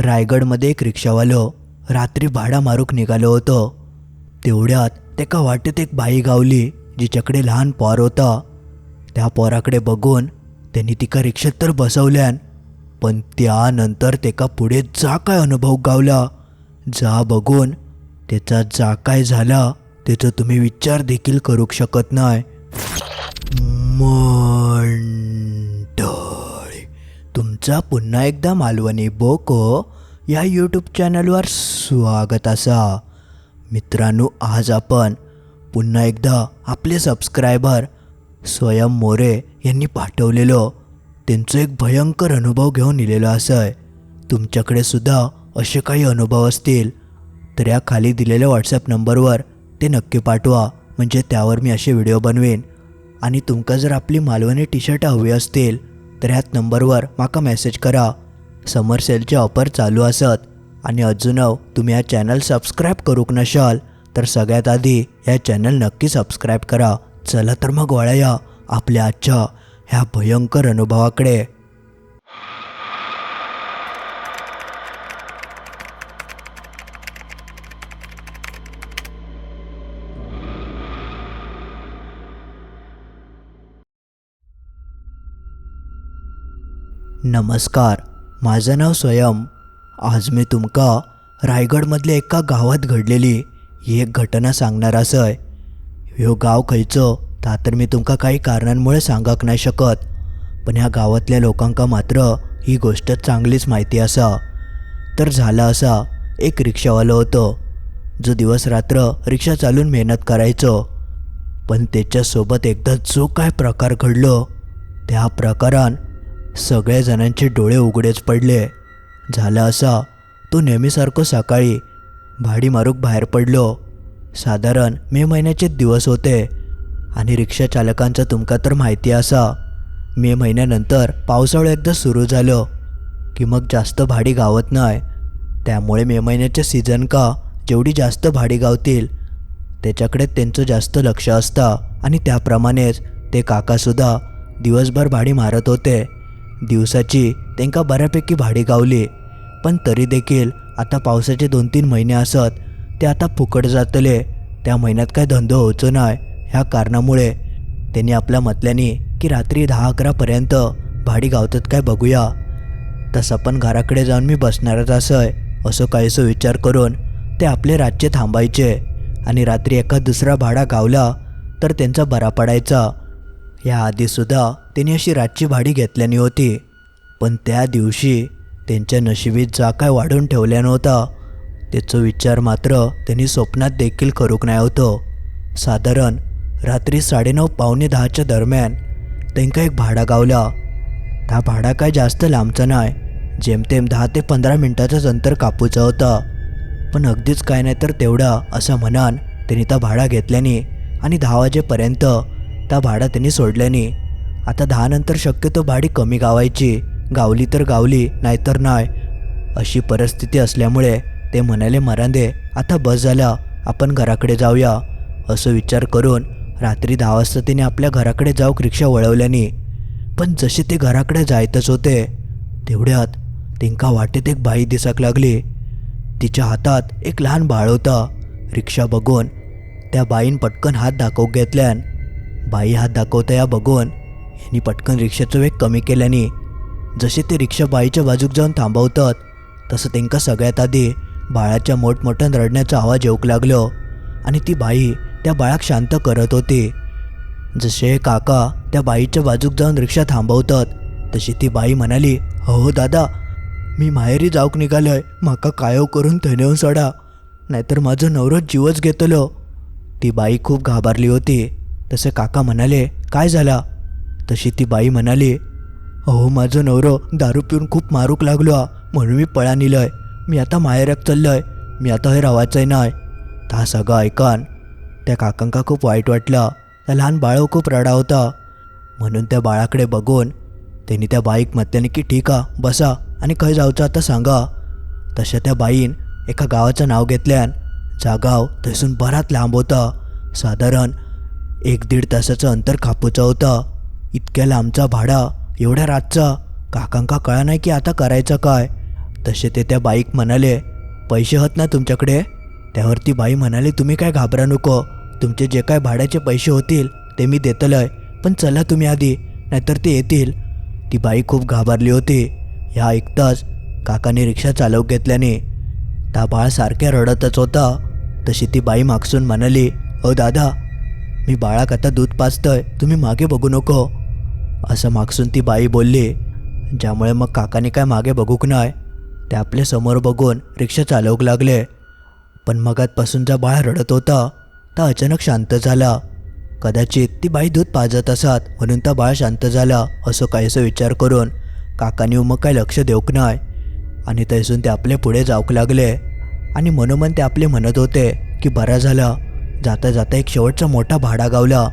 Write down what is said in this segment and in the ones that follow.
रायगडमध्ये एक रिक्षावालो रात्री भाडा मारूक निघालो होतो. तेवढ्यात तेका वाटेत एक बाई गावली जिच्याकडे लहान पोर होता. त्या पोराकडे बघून त्यांनी तिका रिक्षेत तर बसवल्यान पण त्यानंतर त्याका पुढे जा काय अनुभव गावला. जा बघून त्याचा जा काय झाला त्याचा तुम्ही विचार देखील करू शकत नाही मंड. तुमचा पुन्हा एकदा मालवणी बोको या यूट्यूब चॅनलवर स्वागत असा. मित्रांनो आज आपण पुन्हा एकदा आपले सबस्क्रायबर स्वयं मोरे यांनी पाठवलेलो त्यांचं एक भयंकर अनुभव घेऊन इलेलो असं तुमच्याकडे सुद्धा असे काही अनुभव असतील तर या खाली दिलेल्या व्हॉट्सअप नंबरवर ते नक्की पाठवा. म्हणजे त्यावर मी असे व्हिडिओ बनवेन. आणि तुमका जर आपली मालवणी टी शर्ट हवी असतील तर ह्याच नंबरवर माका मेसेज करा. समर सेलचे ऑफर चालू आसत आणि अजूनव तुम्ही ह्या चॅनल सबस्क्राईब करूक नशाल तर सगळ्यात आधी ह्या चॅनल नक्की सबस्क्राईब करा. चला तर मग वळया आपल्या आजच्या ह्या भयंकर अनुभवाकडे. नमस्कार माझं नाव स्वयं. आज मी तुमका रायगडमधल्या एका गावात घडलेली ही एक घटना सांगणार असय ह्यो गाव खंयचो ता तर मी तुमका काही कारणांमुळे सांगक नाही शकत पण ह्या गावातल्या लोकांका मात्र ही गोष्ट चांगलीच माहिती असा. तर झाला असा एक रिक्षावालो होतो. जो दिवस रात्र रिक्षा चालून मेहनत करायचो. पण त्याच्यासोबत एकदा जो काय प्रकार घडलो त्या प्रकारान सगळ्या जणांचे डोळे उघडेच पडले. झालं असा. तो नेहमीसारखं सकाळी भाडी मारूक बाहेर पडलो. साधारण मे महिन्याचे दिवस होते. आणि रिक्षाचालकांचं तुमका तर माहिती असा. मे महिन्यानंतर पावसाळं एकदा सुरू झालं. की मग जास्त भाडी गावत नाही त्यामुळे मे महिन्याच्या सीझन का जेवढी जास्त भाडी गावतील त्याच्याकडे त्यांचं जास्त लक्ष असतं. आणि त्याप्रमाणेच ते काकासुद्धा दिवसभर भाडी मारत होते. दिवसाची त्यांका बऱ्यापैकी भाडी गावली. पण तरी देखील आता पावसाचे दोन तीन महिने असत ते आता फुकट जातले. त्या महिन्यात काय धंदो होचो नाय ह्या कारणामुळे त्यांनी आपल्या मतल्यानी की रात्री दहा अकरापर्यंत भाडी गावतात काय बघूया. तसं पण घराकडे जाऊन मी बसणारच असंय असं काहीसो विचार करून ते आपले राज्य थांबायचे आणि रात्री एका दुसरा भाडा गावला तर त्यांचा बरा पडायचा. याआधीसुद्धा त्यांनी अशी रातची भाडी घेतल्यानी होती. पण त्या दिवशी त्यांच्या नशिबीत जा काय वाढून ठेवल्या नव्हता. त्याचा विचार मात्र त्यांनी स्वप्नात देखील करूक नाही होतो. साधारण रात्री साडेनऊ पावणे दहाच्या दरम्यान त्यांका एक भाडा गावला. हा भाडा काय जास्त लांबचा नाही जेमतेम दहा ते पंधरा मिनटाचाच अंतर कापूचा होता. पण अगदीच काय नाही तर तेवढा असं म्हणान त्यांनी त्या भाडा घेतल्याने आणि दहा वाजेपर्यंत त्या भाड्या त्यांनी सोडल्याने. आता दहानंतर शक्यतो भाडी कमी गावायची. गावली तर गावली नाहीतर नाही. अशी परिस्थिती असल्यामुळे ते म्हणाले मरांदे आता बस झाला. आपण घराकडे जाऊया. असं विचार करून रात्री दहा वाजता तिने आपल्या घराकडे जाऊक रिक्षा वळवल्याने. पण जसे ते घराकडे जायतच होते तेवढ्यात तिंका वाटेत एक बाई दिसाक लागली. तिच्या हातात एक लहान बाळ होता. रिक्षा बघून त्या बाईन पटकन हात दाखवू घेतल्यान बाई हात दाखवता या बघून. यांनी पटकन रिक्षाचं वेग कमी केल्याने जसे ते रिक्षा बाईच्या बाजूक जाऊन थांबवतात तसं त्यांका सगळ्यात आधी बाळाच्या मोठमोठ्या रडण्याचा आवाज येऊक लागलो आणि ती बाई त्या बाळाक शांत करत होती. जसे काका त्या बाईच्या बाजूक जाऊन रिक्षा थांबवतात तशी ती बाई म्हणाली हो, हो दादा मी माहेरी जाऊक निघालोय माका कायो करून थंय सोडा नाहीतर माझं नवरोज जीवच घेतलो. ती बाई खूप घाबरली होती. तसे काका म्हणाले काय झाला? तशी ती बाई म्हणाली अहो माझं नवरो दारू पिऊन खूप मारूक लागलो म्हणून मी पळा निलय. मी आता माहेरात चाललोय. मी आता हे रावायचंय नाही ता सगळं ऐकान. त्या काकांका खूप वाईट वाटलं. त्या लहान बाळ खूप रडा होता. म्हणून त्या बाळाकडे बघून त्यांनी त्या बाईक म्हटल्याने की ठीक आ बसा आणि खंय जावचं आता सांगा. तशा त्या बाईन एका गावाचं नाव घेतल्यान जा गाव थंयसून बराच लांब होता. साधारण एक दीड तासाचं अंतर खापूचा होता. इतक्या लांबचा भाडा एवढ्या रातचा. काकांका कळा नाही की आता करायचं काय. तसे ते त्या बाईक म्हणाले पैसे होत ना तुमच्याकडे? त्यावर ती बाई म्हणाली तुम्ही काय घाबरा नको. तुमचे जे काय भाड्याचे पैसे होतील ते मी देतलंय. पण चला तुम्ही आधी नाहीतर ते येतील. ती बाई खूप घाबरली होती. ह्या ऐकताच काकाने रिक्षा चालव घेतल्याने त्या बाळ सारख्या रडतच होता. तशी ती बाई मागसून म्हणाली अ दादा मी बाळाक आता दूध पाजतोय तुम्ही मागे बघू नको. असं मागसून ती बाई बोलली ज्यामुळे मग काकाने काय मागे बघूक नाही. ते आपल्यासमोर बघून रिक्षा चालवूक लागले. पण मगातपासून जा बाळ रडत होता ता अचानक शांत झाला. कदाचित ती बाई दूध पाजत असत म्हणून त्या बाळ शांत झाला असं काहीसं विचार करून काकाने मग काय लक्ष देऊक नाही. आणि तैसून ते आपले पुढे जाऊक लागले. आणि मनोमन ते आपले म्हणत होते की बरा झाला. जाता जाता एक शेवटचा मोठा भाडा गावला.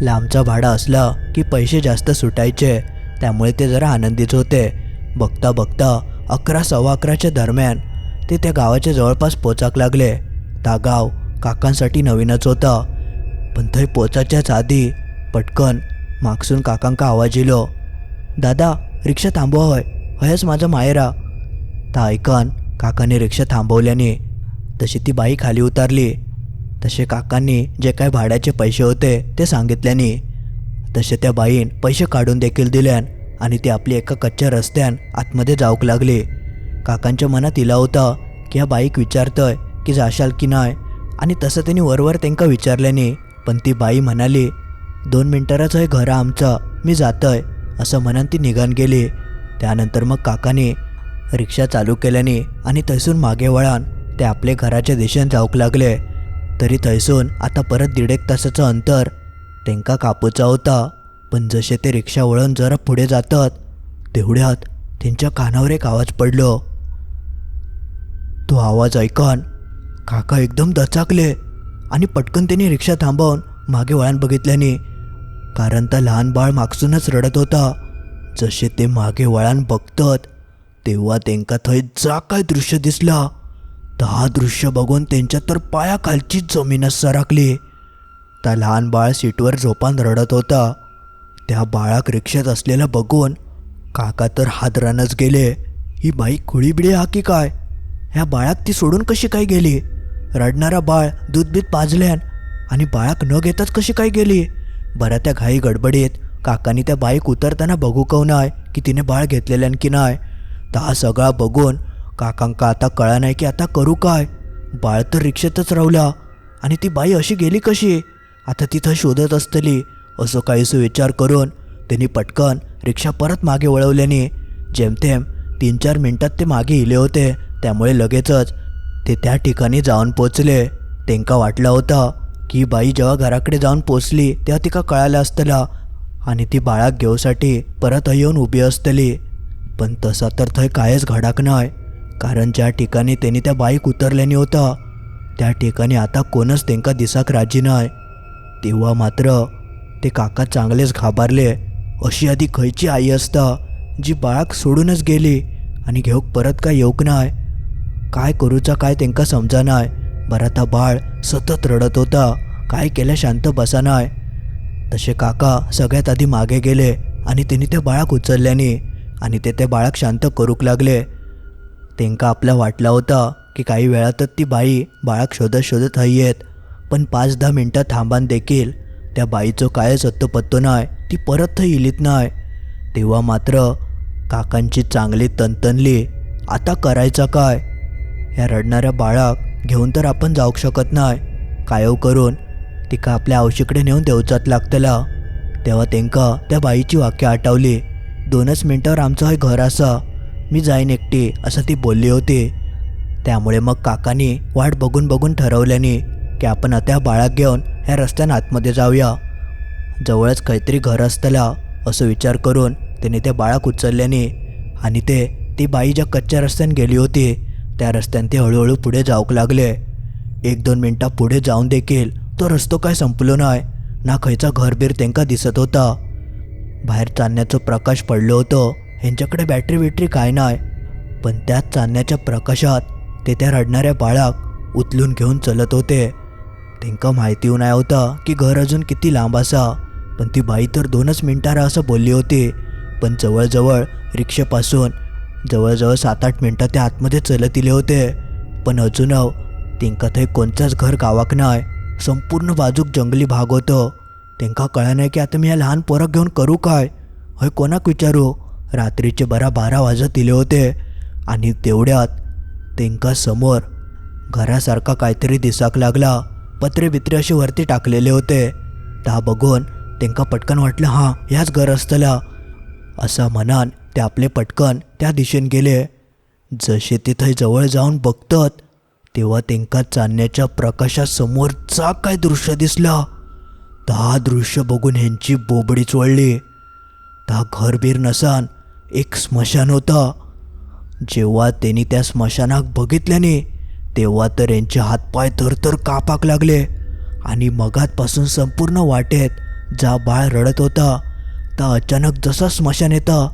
लांबचा भाडा असला की पैसे जास्त सुटायचे. त्यामुळे ते जरा आनंदीच होते. बघता बघता अकरा सव्वा अकराच्या दरम्यान ते त्या गावाच्या जवळपास पोचाक लागले. ता गाव काकांसाठी नवीनच होता. पण थंय पोचाच्याच आधी पटकन मागसून काकांका आवाज येलो. दादा रिक्षा थांबवा होय. हयच माझं मायरा. ता ऐकन काकाने रिक्षा थांबवल्याने तशी ती बाई खाली उतारली. तसे काकांनी जे काय भाड्याचे पैसे होते ते सांगितल्याने तसे त्या बाईन पैसे काढून देखील दिल्यान आणि ती आपली एका कच्च्या रस्त्यान आतमध्ये जाऊक लागली. काकांच्या मनात इला होता की ह्या बाईक विचारतंय की जाशाल की नाही आणि तसं त्यांनी वरवर त्यांका विचारल्याने पण ती बाई म्हणाली दोन मिनिटांच हे घर आमचं मी जातोय असं म्हणून ती निघान गेली. त्यानंतर मग काकाने रिक्षा चालू केल्याने आणि थैसून मागे वळान ते आपले घराच्या दिशेने जाऊक लागले. तरी थंयसून आता परत दीड एक तासाचं अंतर. तेंका कापूचा होता पण जसे ते रिक्षा वळून जरा पुढे जातात तेवढ्यात त्यांच्या कानावर एक आवाज पडलो. तो आवाज ऐकून काका एकदम दचाकले आणि पटकन त्यांनी रिक्षा थांबवून मागे वळण बघितल्याने कारण तर लहान बाळ मागसूनच रडत होता. जसे ते मागे वळण बघतात तेव्हा त्यांका थंय जा काय दृश्य दिसला. तर हा दृश्य बघून त्यांच्या तर पायाखालचीच जमीनच सरकली. त्या लहान बाळ सीटवर झोपान रडत होता. त्या बाळाक रिक्षेत असलेला बघून काका तर हादरानच गेले. ही बाई खुळीबिळी हा की काय? ह्या बाळाक ती सोडून कशी काय गेली? रडणारा बाळ दूधबीत पाजल्यान आणि बाळाक न घेताच कशी काय गेली? बऱ्या त्या घाई गडबडीत काकानी त्या बाईक उतरताना बघू कव नाय की तिने बाळ घेतलेल्यान की नाही? तर हा सगळा बघून काकांका आता कळा नाही की आता करू काय? बाळ तर रिक्षेतच रावला आणि ती बाई अशी गेली कशी? आता तिथं शोधत असतली. असं काही विचार करून त्यांनी पटकन रिक्षा परत मागे वळवल्याने जेमतेम तीन चार मिनटात ते मागे इले होते. त्यामुळे लगेचच ते त्या ठिकाणी जाऊन पोचले. तेंका वाटलं होतं की बाई जेव्हा घराकडे जाऊन पोचली तेव्हा तिका कळालं असतला. आणि ती बाळाक घेऊसाठी परत येऊन उभी असतली. पण तसा तर थंय कायच घडाक नाही कारण ज्या ठिकाणी त्यांनी त्या बाईक उतरल्याने होता त्या ठिकाणी आता कोणच त्यांका दिसाक राजी नाही. तेव्हा मात्र ते काका चांगलेच घाबरले. अशी आधी खयची आई असता जी बाळाक सोडूनच गेली आणि घेऊक परत काय येऊक नाय काय करूचा काय त्यांका समजा नाय बरं आता बाळ सतत रडत होता काय केल्या शांत बसा नाय तसे काका सगळ्यात आधी मागे गेले आणि त्यांनी त्या बाळाक उचलल्याने आणि ते त्या बाळाक शांत करूक लागले. तेंका आपल्या वाटला होता की काही वेळातच ती बाई बाळाक शोधत शोधत हई पण पाच दहा मिनटं थांबान देखील. त्या बाईचं कायच पत्तो नाही ती परत थंय इलीत नाही तेव्हा मात्र काकांची चांगली तनतनली आता करायचा काय? ह्या रडणाऱ्या बाळाक घेऊन तर आपण जाऊ शकत नाही कायव करून तिका आपल्या आवशीकडे नेऊन देवचात लागतला. तेव्हा तेंका त्या बाईची वाक्य आठवली. दोनच मिनटावर आमचं हे घर असा. मी जाईन एकटी असं ती बोलली होती. त्यामुळे मग काकांनी वाट बघून बघून ठरवल्याने की आपण आता बाळाक घेऊन ह्या रस्त्यानं आतमध्ये जाऊया. जवळच काहीतरी घर असतला असं विचार करून त्याने त्या बाळाक उचलल्याने आणि ते ती बाई ज्या कच्च्या रस्त्याने गेली होती त्या रस्त्याने ते हळूहळू पुढे जाऊक लागले. एक दोन मिनटा पुढे जाऊन देखील तो रस्तो काय संपलो नाही ना खयचा घरबीर त्यांका दिसत होता. बाहेर चालण्याचं प्रकाश पडलं होतं. ह्यांच्याकडे बॅटरी बिटरी काय नाही. पण त्याच चांदण्याच्या प्रकाशात ते त्या रडणाऱ्या बाळाक उचलून घेऊन चलत होते. तेंका माहिती नाही होता की घर अजून किती लांब असा. पण ती बाई तर दोनच मिनिटारा असं बोलली होती. पण जवळजवळ रिक्षेपासून जवळजवळ सात आठ मिनटं ते आतमध्ये चलत इले होते. पण अजून तेंका थंय कोणचंच घर गावाक नाय संपूर्ण बाजूक जंगली भाग होतं. तेंका कळा नाही की आता मी या लहान पोराक घेऊन करू काय? हय कोणाक विचारू? रात्रीचे बरा बारा वाजत इले होते आणि तेवढ्यात तेंका समोर घरासारखा काहीतरी दिसाक लागला. पत्रे बित्रे असे वरती टाकलेले होते. ता बघून तेंका पटकन वाटलं हां ह्याच घर असतला. असा म्हणान ते आपले पटकन त्या दिशेन गेले. जसे ते थंय जवळ जाऊन बघतात तेव्हा तेंका चांदण्याच्या प्रकाशात समोरचा काय दृश्य दिसला. ता दृश्य बघून ह्यांची बोबडीच वळली ता घरबीर नसान एक स्मशान होतं. जेव्हा त्यांनी त्या स्मशानाक बघितल्याने तेव्हा तर यांचे हातपाय थरथर कापाक लागले आणि मगातपासून संपूर्ण वाटेत जा बाळ रडत होता. ता अचानक जसा स्मशान येतं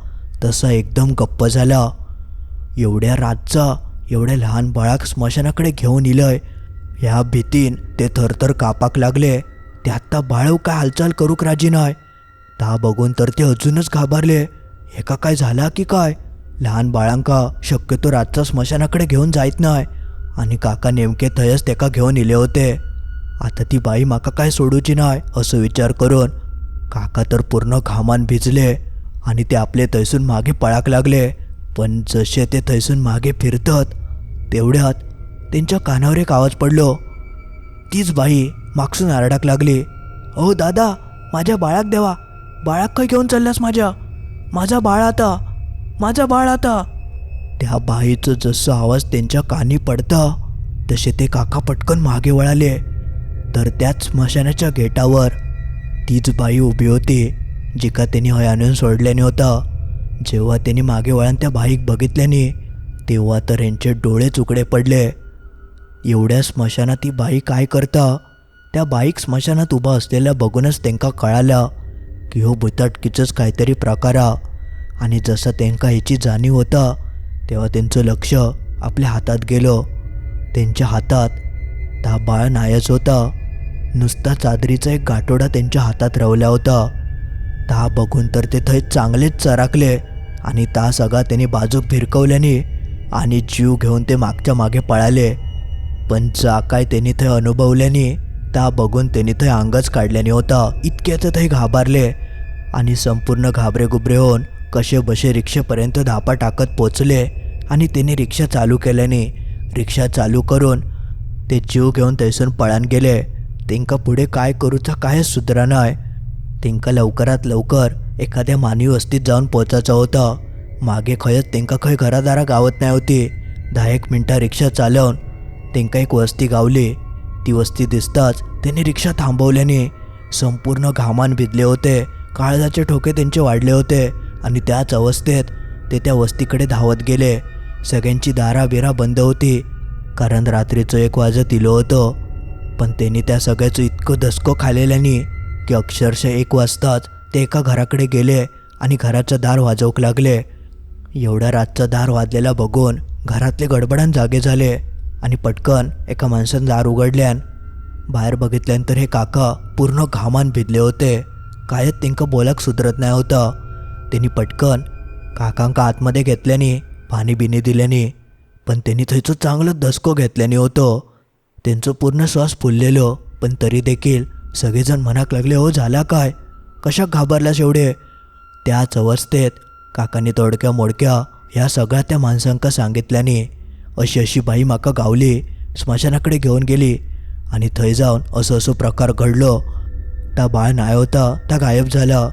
तसा एकदम गप्प झाला. एवढ्या रातचा एवढ्या लहान बाळाक स्मशानाकडे घेऊन इलंय ह्या भीतीन ते थरथर कापाक लागले. ते आत्ता बाळव काय हालचाल करूक राजी नाय. ता बघून तर ते अजूनच घाबरले. एका काय झाला की काय? लहान बाळांका शक्यतो रातचा स्मशानाकडे घेऊन जायत नाय आणि काका नेमके थंयच तेका घेऊन इले होते. आता ती बाई माका काय सोडूची नाय असं विचार करून काका तर पूर्ण घामान भिजले आणि ते आपले थैसून मागे पळाक लागले. पण जसे ते थैसून मागे फिरतात तेवढ्यात त्यांच्या कानावर एक आवाज पडलो. तीच बाई मागसून आरडाक लागली. ओ दादा माझ्या बाळाक देवा बाळाक काय घेऊन चाललास माझ्या? माझा बाळ आता माझा बाळ आता त्या बाईचं जसं आवाज त्यांच्या कानी पडता तसे ते काका पटकन मागे वळाले. तर त्याच स्मशानाच्या गेटावर तीच बाई उभी होती जिका त्यांनी हय आणून सोडल्याने होता. जेव्हा त्यांनी मागे वळून त्या बाईक बघितल्याने तेव्हा तर यांचे डोळे चुकडे पडले. एवढ्या स्मशानात ती बाई काय करता? त्या बाईक स्मशानात उभा असलेल्या बघूनच त्यांका कळालं ह्यो हो भुताटकीचंच काहीतरी प्रकार हा आणि जसं त्यांका ह्याची जाणीव होता तेव्हा त्यांचं लक्ष आपल्या हातात गेलं. त्यांच्या हातात ता बाळ नायच होता. नुसता चादरीचा एक गाठोडा त्यांच्या हातात रवला होता. ता बघून तर ते थंय चांगलेच चराकले आणि ता सगळा त्यांनी बाजूक भिरकवल्याने आणि जीव घेऊन ते मागच्या मागे पळाले. पण जा काय त्यांनी थंय अनुभवल्याने ता बघून त्यांनी थंय अंगच काढल्याने होता. इतक्यात थंय घाबरले. आणि संपूर्ण घाबरे गुबरे होऊन कसे बसे रिक्षेपर्यंत धापा टाकत पोचले आणि तिने रिक्षा चालू केल्याने रिक्षा चालू करून ते जीव घेऊन थंयसून पळान गेले. तेंका पुढे काय करूचा कायच सुधरा नाय. तेंका लवकरात लवकर एखाद्या मानवी वस्तीत जाऊन पोचायचं होतं. मागे खयच तेंका खंय घरादारा गावत नाही होती. दहा एक मिनटां रिक्षा चालवून तेंका एक वस्ती गावली. ती वस्ती दिसताच त्यांनी रिक्षा थांबवल्याने संपूर्ण घामान भिजले होते. काळजाचे ठोके त्यांचे वाढले होते आणि त्याच अवस्थेत ते त्या वस्तीकडे धावत गेले. सगळ्यांची दाराबिरा बंद होती. कारण रात्रीचं एक वाजत इलो होतं. पण त्यांनी त्या सगळ्याचं इतकं धसको खालेल्यानी की अक्षरशः एक वाजताच ते एका घराकडे गेले आणि घराचं दार वाजवूक लागले. एवढ्या रातचं दार वाजलेला बघून घरातले गडबडान जागे झाले आणि पटकन एका माणसानं दार उघडल्यान बाहेर बघितल्यानंतर हे काका पूर्ण घामान भिजले होते. कायच तेंका बोलाक सुधरत नाही होतं. त्यांनी पटकन काकांका आतमध्ये घेतल्याने पाणी बिणी दिल्याने पण त्यांनी थंयचो चांगलं दसको घेतल्याने होतं. त्यांचं पूर्ण श्वास फुललेलो पण तरी देखील सगळेजण मनाक लागले हो झाला काय? कशा घाबरल्यास एवढे? त्याच अवस्थेत काकांनी तोडक्या मोडक्या ह्या सगळ्या त्या माणसांका सांगितल्याने अशी अशी बाई माका गावली स्मशानाकडे घेऊन गेली आणि थंय जाऊन असं असं प्रकार घडलो. त्या बाळ नाही होता त्या गायब झाला.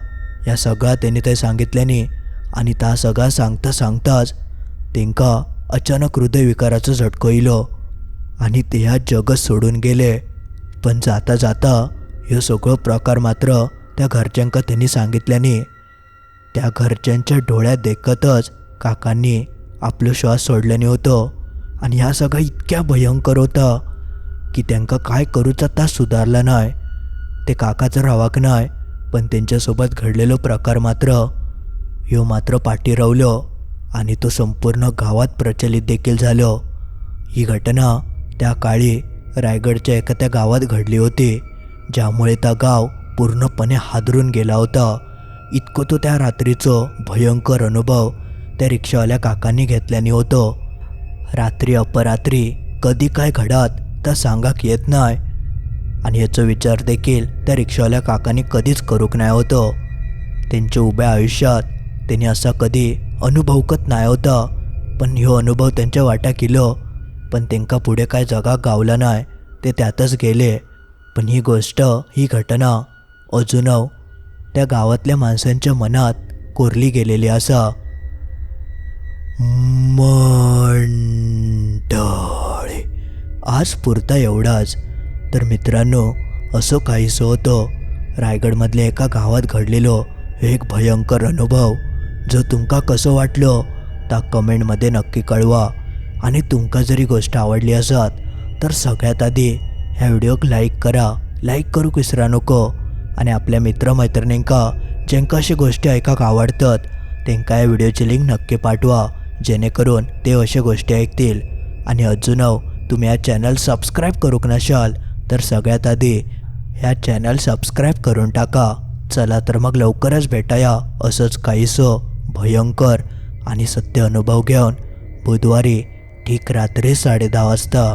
या सगळा त्यांनी ते सांगितल्याने आणि त्या सगळा सांगता सांगताच तेंका अचानक हृदयविकाराचं झटको येयलो आणि ते ह्या जगच सोडून गेले. पण जाता जाता हे सगळं प्रकार मात्र त्या घरच्यांका त्यांनी सांगितल्याने त्या घरच्यांच्या डोळ्यात देखतच काकांनी आपलं श्वास सोडल्याने होतं आणि ह्या सगळं इतक्या भयंकर होतं की त्यांका काय करूचा तास सुधारला नाही. ते काकाचं रावाक नाही पण त्यांच्यासोबत घडलेलो प्रकार मात्र ह्यो मात्र पाठी रवलो आणि तो संपूर्ण गावात प्रचलित देखील झालो. ही घटना त्या काळी रायगडच्या एका त्या गावात घडली होती ज्यामुळे त्या गाव पूर्णपणे हादरून गेला होता. इतकं तो त्या रात्रीचं भयंकर अनुभव त्या रिक्षावाल्या काकांनी घेतल्याने होतो. रात्री अपरात्री कधी काय घडत तर सांगाक येत नाही आणि याचा विचार देखील त्या रिक्षावाल्या काकांनी कधीच करूक नाही होतं. त्यांच्या उभ्या आयुष्यात त्यांनी असा कधी अनुभवकत नाही होता. पण ह्यो अनुभव त्यांच्या वाट्या केलो पण त्यांका पुढे काय जगा गावला नाही ते त्यातच गेले. पण ही गोष्ट ही घटना अजूनव त्या गावातल्या माणसांच्या मनात कोरली गेलेली असा. मंडळी आज पुरता एवढाच. तर मित्रांनो असं काहीसं होतं. रायगडमधल्या एका गावात घडलेलो एक भयंकर अनुभव. जो तुमका कसं वाटलं ता कमेंटमध्ये नक्की कळवा. आणि तुमका जरी गोष्ट आवडली असत तर सगळ्यात आधी ह्या व्हिडिओक लाईक करा. लाईक करूक विसरा नको. आणि आपल्या मित्रमैत्रिणींका ज्यांका अशी गोष्टी ऐकाक आवडतात त्यांका या व्हिडिओची लिंक नक्की पाठवा. जेणेकरून ते अशा गोष्टी ऐकतील. आणि अजूनव तुम्ही या चॅनल सबस्क्राईब करूक नशाल तर सगळ्यात आधी ह्या चॅनल सबस्क्राईब करून टाका. चला तर मग लवकरच भेटाया. असंच काहीसं भयंकर आणि सत्य अनुभव घेऊन बुधवारी ठीक रात्री साडे दहा वाजता